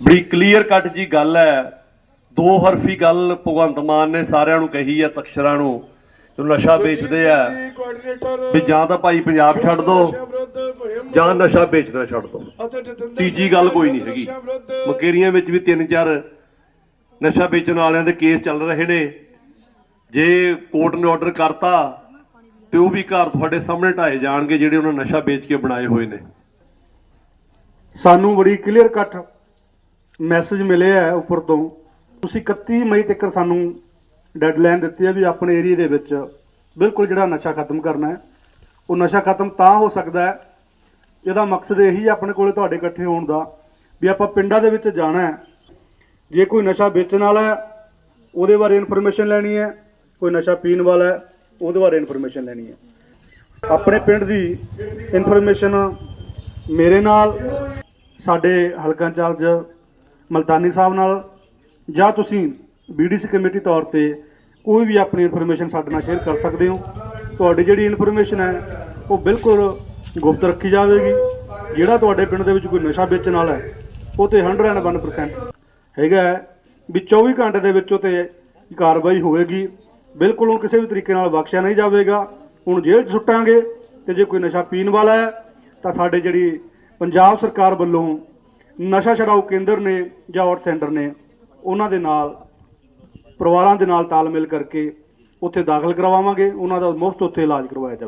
ਬੜੀ clear cut ਜੀ ਗੱਲ ਹੈ। ਦੋ ਹਰਫੀ ਗੱਲ ਭਗਵੰਤ ਮਾਨ ਨੇ ਸਾਰਿਆਂ ਨੂੰ ਕਹੀ ਹੈ ਤਖਸ਼ਰਾਂ ਨੂੰ। ਜੋ ਨਸ਼ਾ ਵੇਚਦੇ ਆ। ਵੀ ਜਾਂ ਤਾਂ ਭਾਈ ਪੰਜਾਬ ਛੱਡ ਦੋ ਜਾਂ ਨਸ਼ਾ ਵੇਚਣਾ ਛੱਡ ਦੋ। ਤੀਜੀ ਗੱਲ ਕੋਈ ਨਹੀਂ ਹੈਗੀ। ਮਕੇਰੀਆਂ ਵਿੱਚ ਵੀ ਤਿੰਨ ਚਾਰ ਨਸ਼ਾ ਵੇਚਣ ਵਾਲਿਆਂ ਦੇ ਕੇਸ ਚੱਲ ਰਹੇ ਨੇ। ਜੇ ਕੋਰਟ ਨੇ ਆਰਡਰ ਕਰਤਾ ਤੇ ਉਹ ਵੀ ਘਰ ਤੁਹਾਡੇ ਸਾਹਮਣੇ ਢਾਏ ਜਾਣਗੇ ਜਿਹੜੇ ਉਹਨਾਂ ਨਸ਼ਾ ਵੇਚ ਕੇ ਬਣਾਏ ਹੋਏ ਨੇ। ਸਾਨੂੰ ਬੜੀ ਕਲੀਅਰ ਕੱਟ ਮੈਸੇਜ ਮਿਲੇ ਹੈ ਉੱਪਰ ਤੋਂ। ਤੁਸੀਂ 31 ਮਈ ਤੱਕ ਸਾਨੂੰ ਡੈਡਲਾਈਨ ਦਿੱਤੀ ਹੈ ਵੀ ਆਪਣੇ ਏਰੀਆ ਦੇ ਵਿੱਚ ਬਿਲਕੁਲ ਜਿਹੜਾ ਨਸ਼ਾ ਖਤਮ ਕਰਨਾ ਹੈ। ਉਹ ਨਸ਼ਾ ਖਤਮ ਤਾਂ ਹੋ ਸਕਦਾ ਹੈ। ਇਹਦਾ ਮਕਸਦ ਇਹੀ ਹੈ ਆਪਣੇ ਕੋਲੇ ਤੁਹਾਡੇ ਇਕੱਠੇ ਹੋਣ ਦਾ ਵੀ ਆਪਾਂ ਪਿੰਡਾਂ ਦੇ ਵਿੱਚ ਜਾਣਾ ਹੈ। ਜੇ ਕੋਈ ਨਸ਼ਾ ਵੇਚਣ ਵਾਲਾ ਹੈ, ਉਹਦੇ ਬਾਰੇ ਇਨਫੋਰਮੇਸ਼ਨ ਲੈਣੀ ਹੈ। ਕੋਈ ਨਸ਼ਾ ਪੀਣ ਵਾਲਾ ਹੈ, ਉਹਦੇ ਬਾਰੇ ਇਨਫੋਰਮੇਸ਼ਨ ਲੈਣੀ ਹੈ। ਆਪਣੇ ਪਿੰਡ ਦੀ ਇਨਫੋਰਮੇਸ਼ਨ ਮੇਰੇ ਨਾਲ, ਸਾਡੇ ਹਲਕਾ ਇੰਚਾਰਜ ਮਲਤਾਨੀ ਸਾਹਿਬ ਨਾਲ ਜਾਂ ਤੁਸੀਂ ਬੀਡੀਸੀ ਕਮੇਟੀ ਤੌਰ ਤੇ ਕੋਈ ਵੀ ਆਪਣੀ ਇਨਫੋਰਮੇਸ਼ਨ ਸਾਡੇ ਨਾਲ ਸ਼ੇਅਰ ਕਰ ਸਕਦੇ ਹੋ। ਤੁਹਾਡੀ ਜਿਹੜੀ ਇਨਫੋਰਮੇਸ਼ਨ ਹੈ, ਉਹ ਬਿਲਕੁਲ ਗੁਪਤ ਰੱਖੀ ਜਾਵੇਗੀ। ਜਿਹੜਾ ਤੁਹਾਡੇ ਪਿੰਡ ਦੇ ਵਿੱਚ ਕੋਈ ਨਸ਼ਾ ਵੇਚਣ ਵਾਲਾ ਹੈ, ਉਹ ਤੇ 101% ਹੈਗਾ ਹੈ ਵੀ 24 ਘੰਟੇ ਦੇ ਵਿੱਚ ਉਹ ਤੇ ਕਾਰਵਾਈ ਹੋਵੇਗੀ। ਬਿਲਕੁਲ ਉਹ ਕਿਸੇ ਵੀ ਤਰੀਕੇ ਨਾਲ ਬਖਸ਼ਿਆ ਨਹੀਂ ਜਾਵੇਗਾ। ਹੁਣ ਜੇਲ੍ਹ 'ਚ ਸੁੱਟਾਂਗੇ ਤੇ ਜੇ ਕੋਈ ਨਸ਼ਾ ਪੀਣ ਵਾਲਾ ਹੈ, ਤਾਂ ਸਾਡੇ ਜਿਹੜੀ ਪੰਜਾਬ ਸਰਕਾਰ ਵੱਲੋਂ ਨਸ਼ਾ ਛਡਾਊ ਕੇਂਦਰ ਨੇ ਜਾਂ ਆਊਟ ਸੈਂਟਰ ਨੇ, ਉਹਨਾਂ ਦੇ ਨਾਲ, ਪਰਿਵਾਰਾਂ ਦੇ ਨਾਲ ਤਾਲਮੇਲ ਕਰਕੇ ਉੱਥੇ ਦਾਖਲ ਕਰਵਾਵਾਂਗੇ, ਉਹਨਾਂ ਦਾ ਮੁਫਤ ਉੱਥੇ ਇਲਾਜ ਕਰਵਾਇਆ ਜਾਵੇ।